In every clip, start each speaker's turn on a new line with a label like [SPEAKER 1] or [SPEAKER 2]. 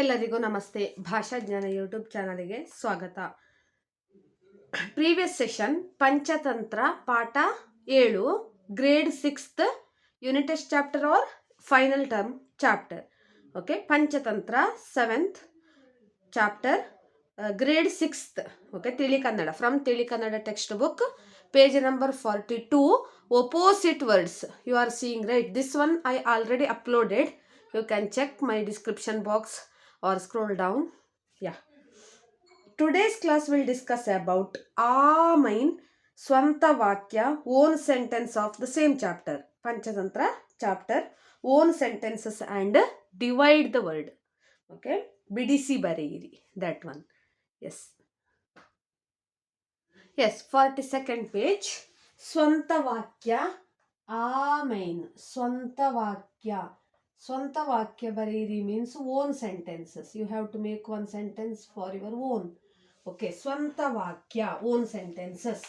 [SPEAKER 1] ಎಲ್ಲರಿಗೂ ನಮಸ್ತೆ. ಭಾಷಾ ಜ್ಞಾನ ಯೂಟ್ಯೂಬ್ ಚಾನಲ್ಗೆ ಸ್ವಾಗತ. ಪ್ರೀವಿಯಸ್ ಸೆಷನ್ ಪಂಚತಂತ್ರ ಪಾಠ ಏಳು, grade sixth, unit test chapter or final term chapter. Okay, Panchatantra seventh chapter grade sixth. Okay, Tili Kannada from Tili Kannada text book page number forty two opposite words you are seeing right this one I already uploaded you can check my description box. or scroll down yeah today's class will discuss about amine swanta vakya own sentence of the same chapter panchatantra chapter own sentences and divide the word okay bidisi bareyiri that one yes yes 42nd page swanta vakya amine swanta vakya ಸ್ವಂತ ವಾಕ್ಯ ಬರೀರಿ means own sentences you have to make one sentence for your own okay ಸ್ವಂತ ವಾಕ್ಯ own sentences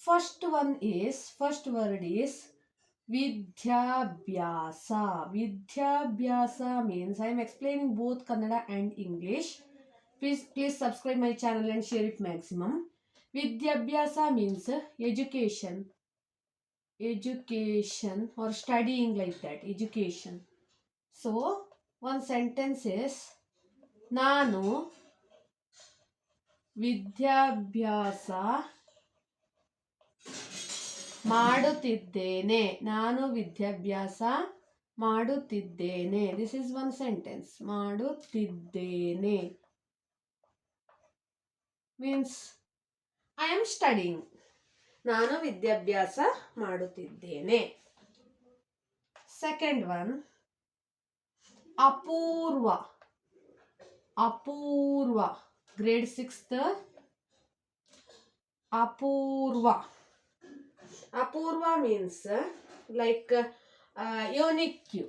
[SPEAKER 1] first one is first word is ವಿದ್ಯಾಭ್ಯಾಸ. ವಿದ್ಯಾಭ್ಯಾಸ means I am explaining both Kannada and English please please subscribe my channel and share it maximum ವಿದ್ಯಾಭ್ಯಾಸ means education education or studying like that, education. So ಒಂದು sentence is ನಾನು ವಿದ್ಯಾಭ್ಯಾಸ ಮಾಡುತ್ತಿದ್ದೇನೆ. ನಾನು ವಿದ್ಯಾಭ್ಯಾಸ ಮಾಡುತ್ತಿದ್ದೇನೆ. ದಿಸ್ ಇಸ್ ಒನ್ ಸೆಂಟೆನ್ಸ್ ಮಾಡುತ್ತಿದ್ದೇನೆ. Means I am studying ನಾನು ವಿದ್ಯಾಭ್ಯಾಸ ಮಾಡುತ್ತಿದ್ದೇನೆ. ಸೆಕೆಂಡ್ ಒನ್ ಅಪೂರ್ವ ಅಪೂರ್ವ ಗ್ರೇಡ್ ಸಿಕ್ಸ್ತ್ ಅಪೂರ್ವ. ಅಪೂರ್ವ means like unique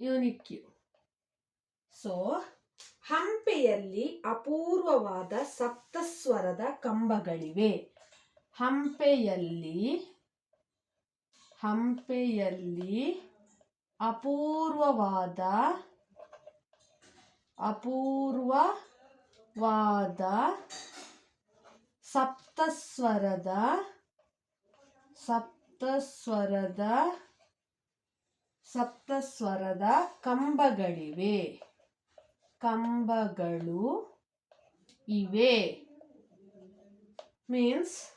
[SPEAKER 1] unique so ಹಂಪೆಯಲ್ಲಿ ಅಪೂರ್ವವಾದ ಸಪ್ತಸ್ವರದ ಕಂಬಗಳಿವೆ. ಹಂಪೆಯಲ್ಲಿ ಹಂಪೆಯಲ್ಲಿ ಅಪೂರ್ವವಾದ ಅಪೂರ್ವವಾದ ಸಪ್ತಸ್ವರದ ಸಪ್ತಸ್ವರದ ಸಪ್ತಸ್ವರದ ಕಂಬಗಳಿವೆ. ಕಂಬಗಳು ಇವೆ. Means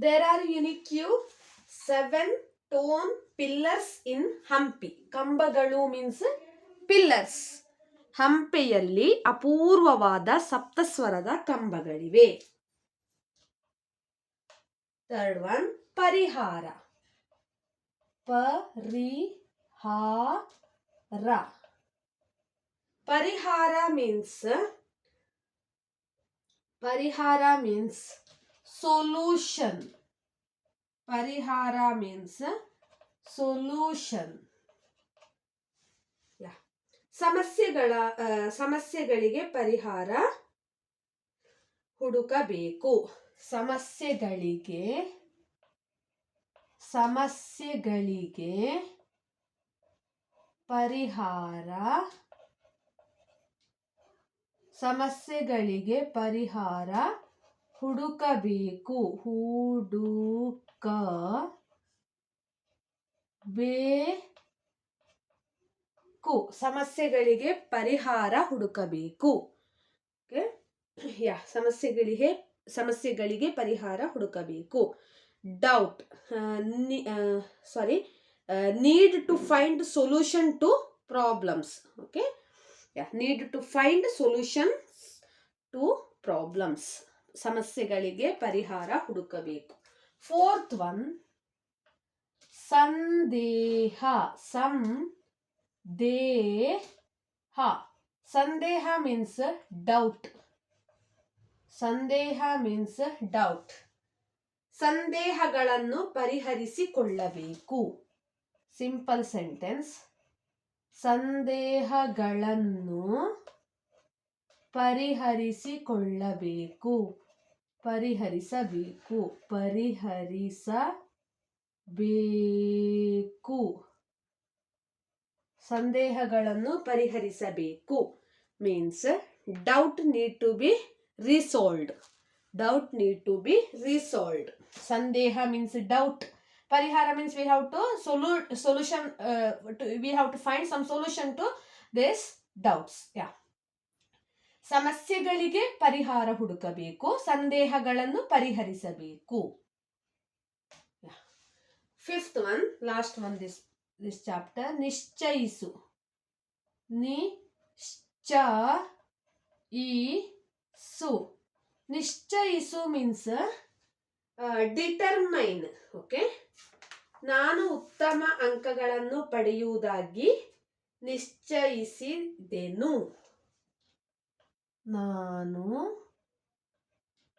[SPEAKER 1] there are unique seven tone pillars in Hampi ಕಂಬಗಳು ಮೀನ್ಸ್ ಪಿಲ್ಲರ್ಸ್ ಹಂಪೆಯಲ್ಲಿ ಅಪೂರ್ವವಾದ ಸಪ್ತಸ್ವರದ ಕಂಬಗಳಿವೆ. ಥರ್ಡ್ ಒನ್ ಪರಿಹಾರ. ಪರಿಹಾರ. ಪರಿಹಾರ ಮೀನ್ಸ್ ಪರಿಹಾರ ಮೀನ್ಸ್ ಸೊಲ್ಯೂಷನ್ ಪರಿಹಾರ ಮೀನ್ಸ್ ಸೊಲ್ಯೂಷನ್ ಸಮಸ್ಯೆಗಳ ಸಮಸ್ಯೆಗಳಿಗೆ ಪರಿಹಾರ ಹುಡುಕಬೇಕು. ಸಮಸ್ಯೆಗಳಿಗೆ ಸಮಸ್ಯೆಗಳಿಗೆ ಪರಿಹಾರ ಸಮಸ್ಯೆಗಳಿಗೆ ಪರಿಹಾರ ಹುಡುಕಬೇಕು. ಹುಡುಕ ಬೇಕು ಸಮಸ್ಯೆಗಳಿಗೆ ಪರಿಹಾರ ಹುಡುಕಬೇಕು. ಯಾ, ಸಮಸ್ಯೆಗಳಿಗೆ ಸಮಸ್ಯೆಗಳಿಗೆ ಪರಿಹಾರ ಹುಡುಕಬೇಕು. Doubt sorry need to find solution to problems. Okay? Yeah, need to find solutions to problems. ಸಮಸ್ಯೆಗಳಿಗೆ ಪರಿಹಾರ ಹುಡುಕಬೇಕು. ಫೋರ್ತ್ ಒನ್ ಸಂದೇಹ ಸಂ ದೇಹ ಸಂದೇಹ ಮೀನ್ಸ್ ಡೌಟ್ ಸಂದೇಹ ಮೀನ್ಸ್ ಡೌಟ್ ಸಂದೇಹಗಳನ್ನು ಪರಿಹರಿಸಿಕೊಳ್ಳಬೇಕು. ಸಿಂಪಲ್ ಸೆಂಟೆನ್ಸ್ ಸಂದೇಹಗಳನ್ನು ಪರಿಹರಿಸಿಕೊಳ್ಳಬೇಕು. ಪರಿಹರಿಸಬೇಕು. ಪರಿಹರಿಸಬೇಕು ಸಂದೇಹಗಳನ್ನು ಪರಿಹರಿಸಬೇಕು. Means doubt need to be resolved doubt need to be resolved ಸಂದೇಹ ಮೀನ್ಸ್ ಡೌಟ್ ಪರಿಹಾರ means we have to solu solution we have to find some solution to this doubts yeah ಸಮಸ್ಯೆಗಳಿಗೆ ಪರಿಹಾರ ಹುಡುಕಬೇಕು. ಸಂದೇಹಗಳನ್ನು ಪರಿಹರಿಸಬೇಕು. Fifth one last one this this chapter ನಿಶ್ಚಯಿಸು ನಿಶ್ಚ ಈ ಸು ನಿಶ್ಚಯಿಸು ಮೀನ್ಸ್ ಡಿಟರ್ಮೈನ್ ಓಕೆ ನಾನು ಉತ್ತಮ ಅಂಕಗಳನ್ನು ಪಡೆಯುವುದಾಗಿ ನಿಶ್ಚಯಿಸಿದೆನು. ನಾನು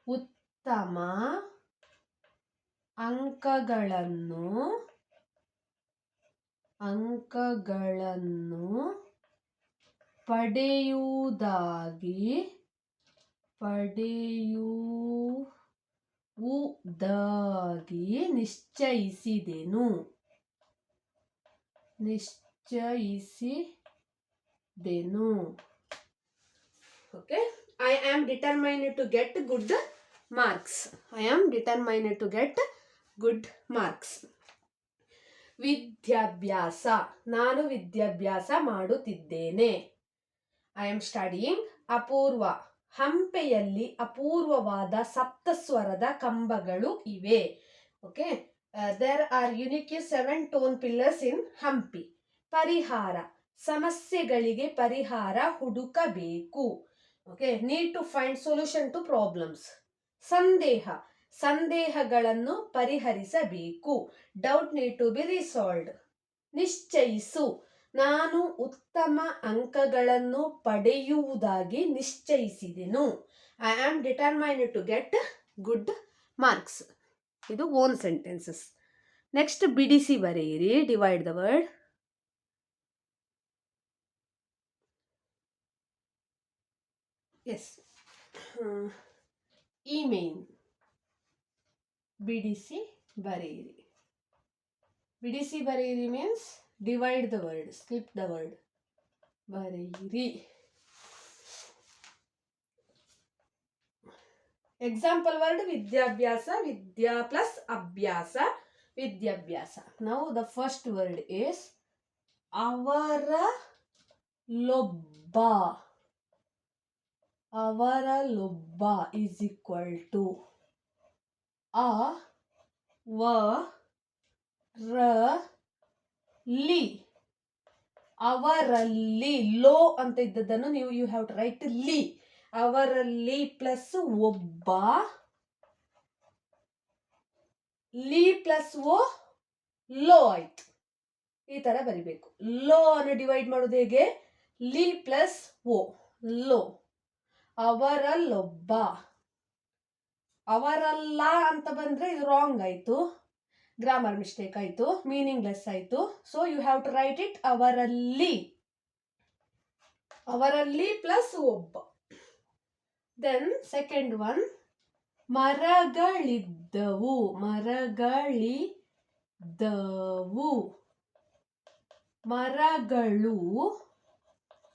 [SPEAKER 1] ಉತ್ತಮ ಅಂಕಗಳನ್ನು ಅಂಕಗಳನ್ನು ಪಡೆಯುವುದಾಗಿ ಪಡೆಯುವುದಾಗಿ ನಿಶ್ಚಯಿಸಿದೆನು. ನಿಶ್ಚಯಿಸಿ ದೆನು okay I am determined to get good marks I am determined to get good marks ವಿದ್ಯಾಭ್ಯಾಸ. ನಾನು ವಿದ್ಯಾಭ್ಯಾಸ ಮಾಡುತ್ತಿದ್ದೇನೆ. ಐ ಆಮ್ ಸ್ಟಡಿಯಿಂಗ್ ಅಪೂರ್ವ. ಹಂಪೆಯಲ್ಲಿ ಅಪೂರ್ವವಾದ ಸಪ್ತಸ್ವರದ ಕಂಬಗಳು ಇವೆ. Okay there are unique seven tone pillars in Hampi ಪರಿಹಾರ. ಸಮಸ್ಯೆಗಳಿಗೆ ಪರಿಹಾರ ಹುಡುಕಬೇಕು. Okay need to find solution to problems ಸಂದೇಹ. ಸಂದೇಹಗಳನ್ನು ಪರಿಹರಿಸಬೇಕು. Doubt need to be resolved ನಿಶ್ಚಯಿಸು. ನಾನು ಉತ್ತಮ ಅಂಕಗಳನ್ನು ಪಡೆಯುವುದಾಗಿ ನಿಶ್ಚಯಿಸಿದೆನು. I am determined to get good marks ಇದು ಓನ್ ಸೆಂಟೆನ್ಸಸ್ ನೆಕ್ಸ್ಟ್ ಬಿಡಿಸಿ ಬರೆಯಿರಿ. ಡಿವೈಡ್ ದ ವರ್ಡ್ ಎಸ್ ಇಮೇನ್ ಬಿಡಿಸಿ ಬರೆಯಿರಿ ಬಿಡಿಸಿ ಬರೆಯಿರಿ means divide the word split the word ಬರೆಯಿರಿ ಎಕ್ಸಾಂಪಲ್ ವರ್ಡ್ ವಿದ್ಯಾಭ್ಯಾಸ ವಿದ್ಯಾ ಪ್ಲಸ್ ಅಭ್ಯಾಸ ವಿದ್ಯಾಭ್ಯಾಸ ನಾವು ದ ಫಸ್ಟ್ ವರ್ಡ್ ಇಸ್ ಅವರ ಲೊಬ್ಬ ಅವರ ಲೊಬ್ಬ ಈಸ್ ಈಕ್ವಲ್ ಟು ಅ, ವ, ರ, ಲಿ. ಅವರಲ್ಲಿ ಲೋ ಅಂತ ಇದ್ದದ್ದನ್ನು ನೀವು ಯು ಹ್ಯಾವ್ ಟು ರೈಟ್ ಲಿ. ಅವರಲ್ಲಿ ಪ್ಲಸ್ ಒಬ್ಬ, ಲಿ ಪ್ಲಸ್ ಓ ಲೋ ಆಯ್ತು. ಈ ತರ ಬರಿಬೇಕು. ಲೋ ಅನ್ನು ಡಿವೈಡ್ ಮಾಡೋದು ಹೇಗೆ? ಲಿ ಪ್ಲಸ್ ಓ ಲೋ. ಅವರಲ್ಲೊಬ್ಬ. ಅವರಲ್ಲ ಅಂತ ಬಂದ್ರೆ ಇದು ರಾಂಗ್ ಆಯ್ತು. ಗ್ರಾಮರ್ ಮಿಸ್ಟೇಕ್ ಆಯ್ತು. ಮೀನಿಂಗ್ಲೆಸ್ ಆಯ್ತು. So you have to write it ಅವರಲ್ಲಿ. ಅವರಲ್ಲಿ ಪ್ಲಸ್ ಒಬ್ಬ. ದೆನ್ ಸೆಕೆಂಡ್ ಒನ್ ಮರಗಳಿದ್ದವು. ಮರಗಳಿದ್ದವು. ಮರಗಳು.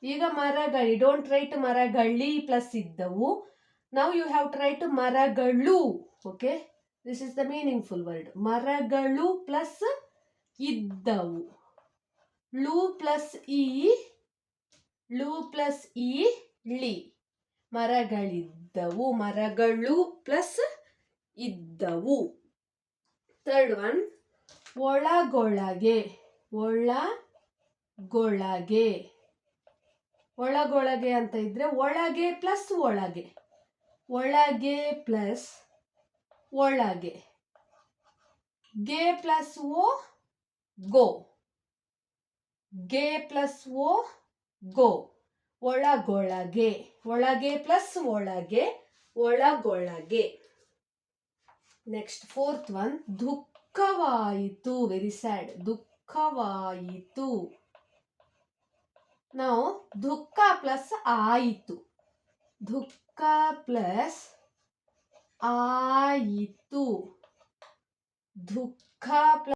[SPEAKER 1] ಈಗ ಮರಗಳಿ. ಡೋಂಟ್ ರೈಟ್ ಮರಗಳಿ ಪ್ಲಸ್ ಇದ್ದವು. ನಾವು ಯು ಹ್ಯಾವ್ ಟ್ರೈ ಟು ಮರಗಳು okay this is the meaningful word ಮರಗಳು ಪ್ಲಸ್ ಇದ್ದವು. ಳು ಪ್ಲಸ್ ಇ ಳು ಪ್ಲಸ್ ಇ ಳಿ. ಮರಗಳಿದ್ದವು, ಮರಗಳು ಪ್ಲಸ್ ಇದ್ದವು. ಥರ್ಡ್ ಒನ್ ಒಳಗೊಳಗೆ ಒಳಗೊಳಗೆ. ಒಳಗೊಳಗೆ ಅಂತ ಇದ್ರೆ ಒಳಗೆ ಪ್ಲಸ್ ಒಳಗೆ. ಒಳಗೆ ಪ್ಲಸ್ ಒಳಗೆ. ಗೆ ಪ್ಲಸ್ ಓ ಗೋ. ಗೆ ಪ್ಲಸ್ ಓ ಗೋ. ಒಳಗೊಳಗೆ. ಒಳಗೆ ಪ್ಲಸ್ ಒಳಗೆ, ಒಳಗೊಳಗೆ. ನೆಕ್ಸ್ಟ್ ಫೋರ್ತ್ ಒನ್ ದುಃಖವಾಯಿತು. ವೆರಿ ಸ್ಯಾಡ್ ದುಃಖವಾಯಿತು. ನಾವು ದುಃಖ ಪ್ಲಸ್ ಆಯಿತು. ದುಃಖ ಪ್ಲಸ್ ಆಯಿತು ದುಃಖ ಪ್ಲಸ್